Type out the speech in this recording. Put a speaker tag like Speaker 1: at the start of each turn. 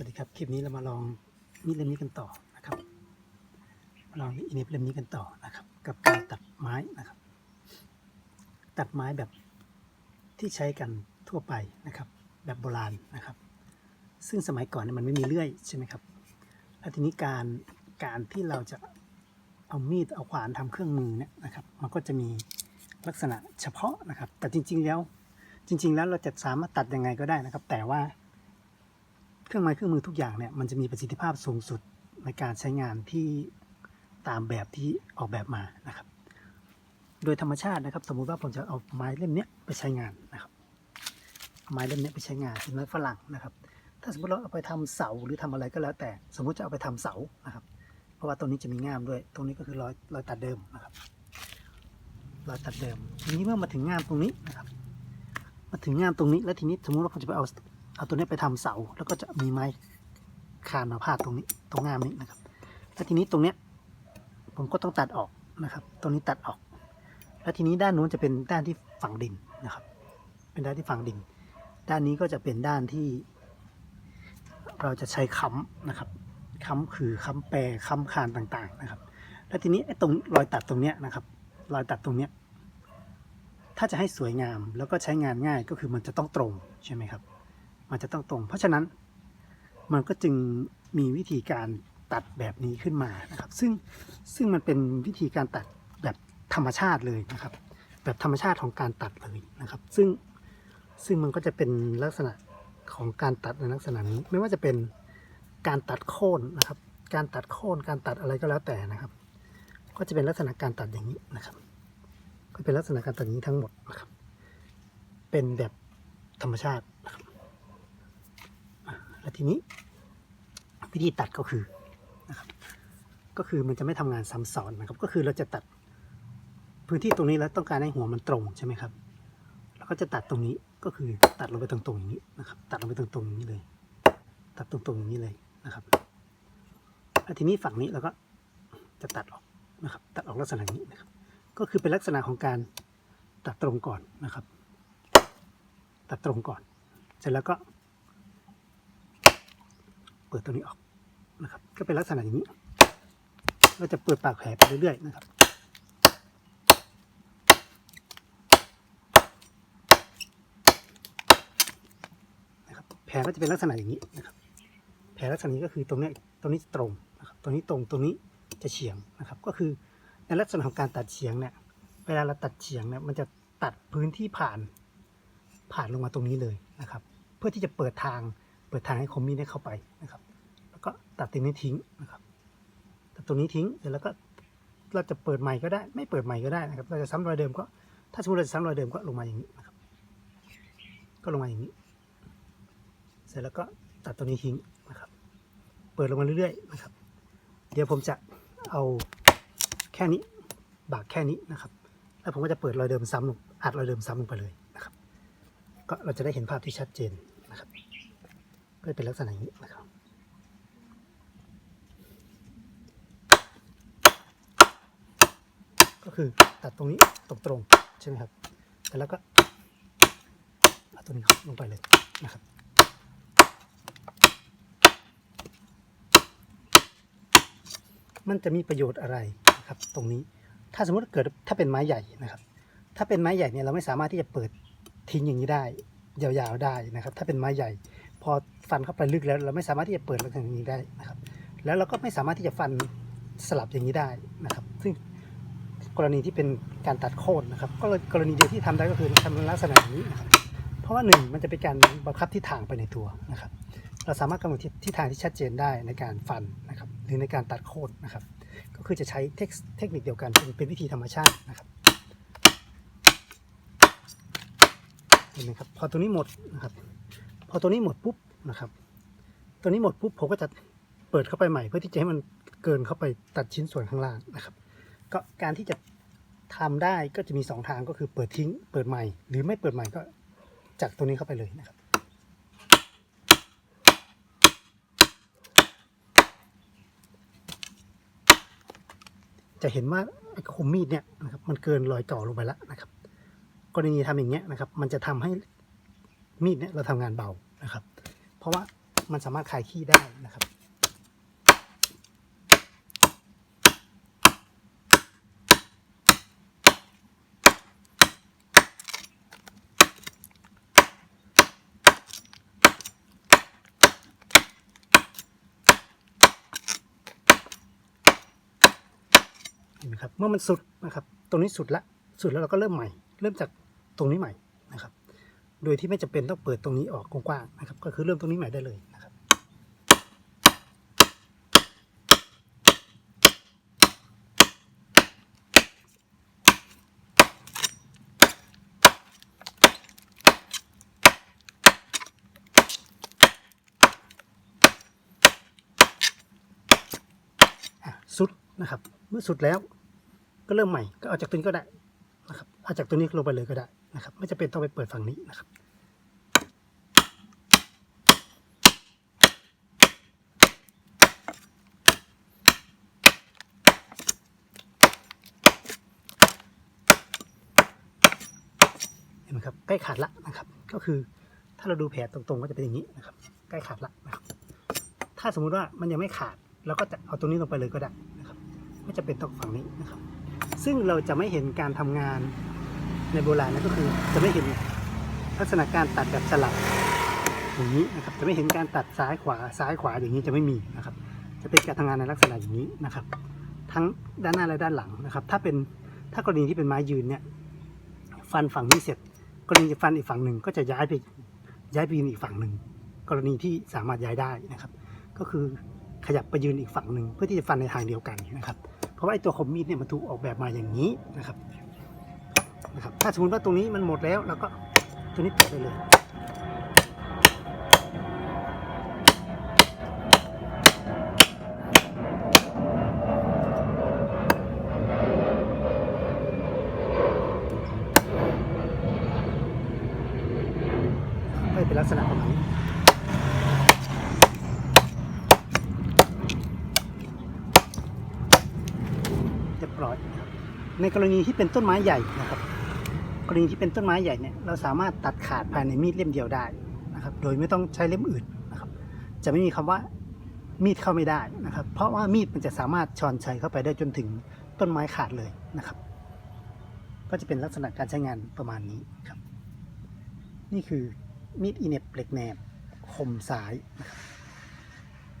Speaker 1: วัสดีครับ คลิปนี้เรามาลองมีดเล่มนี้กันต่อนะครับ มาลองอินเนฟเล่มนี้กันต่อนะครับ กับการตัดไม้นะครับ ตัดไม้แบบที่ใช้กันทั่วไปนะครับ แบบโบราณนะครับ ซึ่งสมัยก่อนเนี่ยมันไม่มีเลื่อยใช่ไหมครับแล้วทีนี้การการที่เราจะเอามีดเอาขวานทำเครื่องมือเนี่ยนะครับ มันก็จะมีลักษณะเฉพาะนะครับ แต่จริง ๆแล้วจริง ๆ แล้วเราจะสามารถตัดยังไงก็ได้นะครับ แต่ว่า เครื่องไม้เครื่องมือทุกอย่างเนี่ยมันจะมีประสิทธิภาพสูงสุดในการใช้งานที่ตามแบบที่ออกแบบมานะครับ โดยธรรมชาตินะครับ สมมุติว่าผมจะเอาไม้เล่มเนี้ยไปใช้งานนะครับเอาไม้เล่มเนี้ยไปใช้งานเป็นไม้ฝรั่งนะครับ ถ้าสมมติเราเอาไปทำเสาหรือทำอะไรก็แล้วแต่ สมมุติจะเอาไปทำเสานะครับ เพราะว่าตรงนี้จะมีง่ามด้วย ตรงนี้ก็คือรอยรอยตัดเดิมนะครับรอยตัดเดิม ทีนี้เมื่อมาถึงง่ามตรงนี้นะครับ มาถึงง่ามตรงนี้แล้วทีนี้สมมติว่าผมจะไปเอา เอาตัวนี้ไปทำเสาแล้วก็จะมีไม้คานมาพาดตรงนี้ตรงงามนี้นะครับ แล้วทีนี้ตรงเนี้ยผมก็ต้องตัดออกนะครับ ตรงนี้ตัดออก แล้วทีนี้ด้านนู้นจะเป็นด้านที่ฝังดินนะครับ เป็นด้านที่ฝังดิน ด้านนี้ก็จะเป็นด้านที่ เราจะใช้ค้ำนะครับค้ำคือค้ำแปรค้ำคานต่างๆนะครับ แล้วทีนี้ไอ้ตรงรอยตัดตรงเนี้ยนะครับ รอยตัดตรงเนี้ยถ้าจะให้สวยงามแล้วก็ใช้งานง่ายก็คือมันจะต้องตรงใช่ไหมครับ มันจะต้องตรง เพราะฉะนั้นมันก็จึงมีวิธีการตัดแบบนี้ขึ้นมานะครับ ซึ่งซึ่งมันเป็นวิธีการตัดแบบธรรมชาติเลยนะครับ แบบธรรมชาติของการตัดเลยนะครับ ซึ่งซึ่งมันก็จะเป็นลักษณะของการตัดในลักษณะนี้ ไม่ว่าจะเป็นการตัดโค่นนะครับ การตัดโค่นการตัดอะไรก็แล้วแต่นะครับ ก็จะเป็นลักษณะการตัดอย่างนี้นะครับ ก็เป็นลักษณะการตัดนี้ทั้งหมดนะครับ เป็นแบบธรรมชาตินะครับ แล้วทีนี้วิธีตัดก็คือนะครับก็คือมันจะไม่ทำงานซ้ำซ้อนนะครับ ก็คือเราจะตัดพื้นที่ตรงนี้แล้วต้องการให้หัวมันตรงใช่ไหมครับแล้วก็จะตัดตรงนี้ก็คือตัดลงไปตรงๆอย่างนี้นะครับ ตัดลงไปตรงๆอย่างนี้เลย ตัดตรงๆอย่างนี้เลยนะครับแล้วทีนี้ฝั่งนี้เราก็จะตัดออกนะครับ ตัดออกลักษณะนี้นะครับ ก็คือเป็นลักษณะของการตัดตรงก่อนนะครับ ตัดตรงก่อน เสร็จแล้วก็ เปิดตัวนี้ออกนะครับ ก็เป็นลักษณะอย่างนี้ เราจะเปิดปากแผลไปเรื่อยๆนะครับนะครับ แผลก็จะเป็นลักษณะอย่างนี้นะครับ แผลลักษณะนี้ก็คือตรงนี้ตรงนี้ตรงนะครับตรงนี้ตรงตรงนี้จะเฉียงนะครับ ก็คือในลักษณะของการตัดเฉียงเนี่ย เวลาเราตัดเฉียงเนี่ยมันจะตัดพื้นที่ผ่านผ่านลงมาตรงนี้เลยนะครับ เพื่อที่จะเปิดทาง เปิดทางให้คอมมีดได้เข้าไปนะครับ แล้วก็ตัดตรงนี้ทิ้งนะครับ ตัดตรงนี้ทิ้งเสร็จแล้วก็เราจะเปิดใหม่ก็ได้ ไม่เปิดใหม่ก็ได้นะครับ เราจะซ้ำรอยเดิมก็ ถ้าสมมติเราจะซ้ำรอยเดิมก็ลงมาอย่างนี้นะครับ ก็ลงมาอย่างนี้ เสร็จแล้วก็ตัดตัวนี้ทิ้งนะครับ เปิดลงมาเรื่อยๆนะครับ เดี๋ยวผมจะเอาแค่นี้บากแค่นี้นะครับ แล้วผมก็จะเปิดรอยเดิมซ้ำลงอัดรอยเดิมซ้ำลงไปเลยนะครับ ก็เราจะได้เห็นภาพที่ชัดเจนนะครับ ก็จะเป็นลักษณะอย่างนี้นะครับก็คือตัดตรงนี้ตรงตรงใช่ไหมครับแต่แล้วก็เอาตัวนี้ลงไปเลยนะครับมันจะมีประโยชน์อะไรนะครับ ตรงนี้ถ้าสมมติเกิดถ้าเป็นไม้ใหญ่นะครับ ถ้าเป็นไม้ใหญ่เนี่ยเราไม่สามารถที่จะเปิดทิ้งอย่างนี้ได้ ยาวๆได้นะครับ ถ้าเป็นไม้ใหญ่ พอ ฟันเข้าไปลึกแล้วเราไม่สามารถที่จะเปิดลักษณะอย่างนี้ได้นะครับ แล้วเราก็ไม่สามารถที่จะฟันสลับอย่างนี้ได้นะครับ ซึ่งกรณีที่เป็นการตัดโค่นนะครับ ก็กรณีเดียวที่ทำได้ก็คือทำลักษณะนี้นะครับ เพราะว่าหนึ่งมันจะเป็นการบังคับทิศทางไปในตัวนะครับ เราสามารถกำหนดทิศทางที่ชัดเจนได้ในการฟันนะครับหรือในการตัดโค่นนะครับ ก็คือจะใช้เทคนิคเดียวกันเป็นวิธีธรรมชาตินะครับเห็นไหมครับพอตัวนี้หมดนะครับพอตัวนี้หมดปุ๊บ นะครับตัวนี้หมดปุ๊บผมก็จะเปิดเข้าไปใหม่ เพื่อที่จะให้มันเกินเข้าไปตัดชิ้นส่วนข้างล่างนะครับ ก็การที่จะทำได้ก็จะมีสองทางก็คือเปิดทิ้ง เปิดใหม่ หรือไม่เปิดใหม่ก็จากตัวนี้เข้าไปเลยนะครับ จะเห็นว่าคมมีดเนี่ยนะครับมันเกินรอยจ่อลงไปแล้วนะครับกรณีทำอย่างเงี้ยนะครับ มันจะทำให้มีดเนี่ยเราทำงานเบานะครับ เพราะว่ามันสามารถคลายขี้ได้นะครับ เห็นไหมครับ เมื่อมันสุดนะครับ ตรงนี้สุดละ สุดแล้วเราก็เริ่มใหม่ เริ่มจากตรงนี้ใหม่นะครับ โดยที่ไม่จำเป็นต้องเปิดตรงนี้ออกกว้างๆนะครับ ก็คือเริ่มตรงนี้ใหม่ได้เลยนะครับสุดนะครับ เมื่อสุดแล้วก็เริ่มใหม่ก็เอาจากตัวนี้ก็ได้นะครับเอาจากตัวนี้ลงไปเลยก็ได้ นะครับ ไม่จำเป็นต้องไปเปิดฝั่งนี้นะครับ เห็นไหมครับ ใกล้ขาดละนะครับ ก็คือถ้าเราดูแผลตรงๆ ก็จะเป็นอย่างนี้นะครับ ใกล้ขาดละนะครับ ถ้าสมมุติว่ามันยังไม่ขาดเราก็จะเอาตรงนี้ลงไปเลยก็ได้นะครับ ไม่จำเป็นต้องฝั่งนี้นะครับ ซึ่งเราจะไม่เห็นการทำงาน ในโบราณนะก็คือจะไม่เห็นลักษณะการตัดแบบสลับอย่างนี้นะครับจะไม่เห็นการตัดซ้ายขวาซ้ายขวาอย่างนี้จะไม่มีนะครับ จะเป็นการทำงานในลักษณะอย่างนี้นะครับ ทั้งด้านหน้าและด้านหลังนะครับ ถ้าเป็นถ้ากรณีที่เป็นไม้ยืนเนี่ยฟันฝั่งนี้เสร็จ กรณีฟันอีกฝั่งหนึ่งก็จะย้ายไปย้ายไปยืนอีกฝั่งหนึ่งกรณีที่สามารถย้ายได้นะครับ ก็คือขยับไปยืนอีกฝั่งหนึ่งเพื่อที่จะฟันในทางเดียวกันนะครับ เพราะว่าไอ้ตัวคมมีดเนี่ยมันถูกออกแบบมาอย่างนี้นะครับ นะครับถ้าสมมติว่าตรงนี้มันหมดแล้วเราก็ตัวนี้ตัดไปเลยก็เป็นลักษณะประมาณนี้เรียบร้อยในกรณีที่เป็นต้นไม้ใหญ่นะครับ กรณีที่เป็นต้นไม้ใหญ่เนี่ยเราสามารถตัดขาดภายในมีดเล่มเดียวได้นะครับ โดยไม่ต้องใช้เล่มอื่นนะครับ จะไม่มีคำว่ามีดเข้าไม่ได้นะครับ เพราะว่ามีดมันจะสามารถชอนชัยเข้าไปได้จนถึงต้นไม้ขาดเลยนะครับ ก็จะเป็นลักษณะการใช้งานประมาณนี้ครับ นี่คือมีดอีเน็บเหล็กแหนบคมสายนะครับ